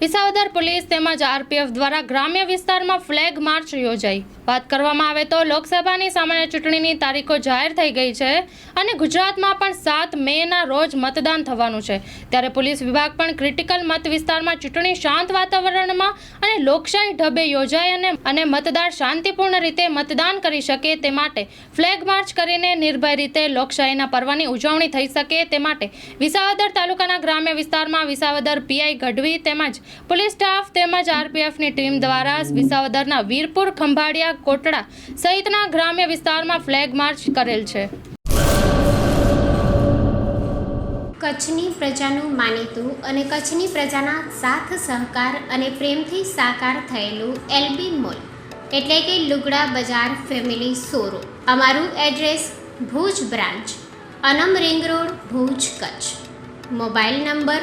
Visavadar police તેમજ RPF દ્વારા ગ્રામ્ય વિસ્તારમાં ફ્લેગ માર્ચ યોજાઈ. વાત કરવામાં આવે તો લોકસભાની સામાન્ય ચૂંટણીની તારીખો જાહેર થઈ ગઈ છે અને ગુજરાતમાં પણ સાત મેના રોજ મતદાન થવાનું છે. ત્યારે પોલીસ વિભાગ પણ ક્રિટિકલ મત વિસ્તારમાં ચૂંટણી શાંત વાતાવરણમાં અને લોકશાહી ઢબે યોજાય અને અને મતદાર શાંતિપૂર્ણ રીતે મતદાન કરી શકે તે માટે ફ્લેગ માર્ચ કરીને નિર્ભય રીતે લોકશાહીના પર્વની ઉજવણી થઈ શકે તે માટે વિસાવદર તાલુકાના ગ્રામ્ય વિસ્તારમાં વિસાવદર પીઆઈ ગઢવી તેમજ પોલીસ સ્ટાફ તેમજ આરપીએફની ટીમ દ્વારા વિસાવદરના વીરપુર ખંભાળિયા કોટડા સહિતના ગ્રામ્ય વિસ્તારમાં ફ્લેગ માર્ચ કરેલ છે. કચ્છની પ્રજાનું માનીતું અને કચ્છની પ્રજાના સાથ, સહકાર અને પ્રેમથી સાકાર થયેલું એલબી મોલ એટલે કે લુગડા બજાર ફેમિલી સોરો અમારું address Bhuj branch, Anam ring road, Bhuj Kutch. Mobile number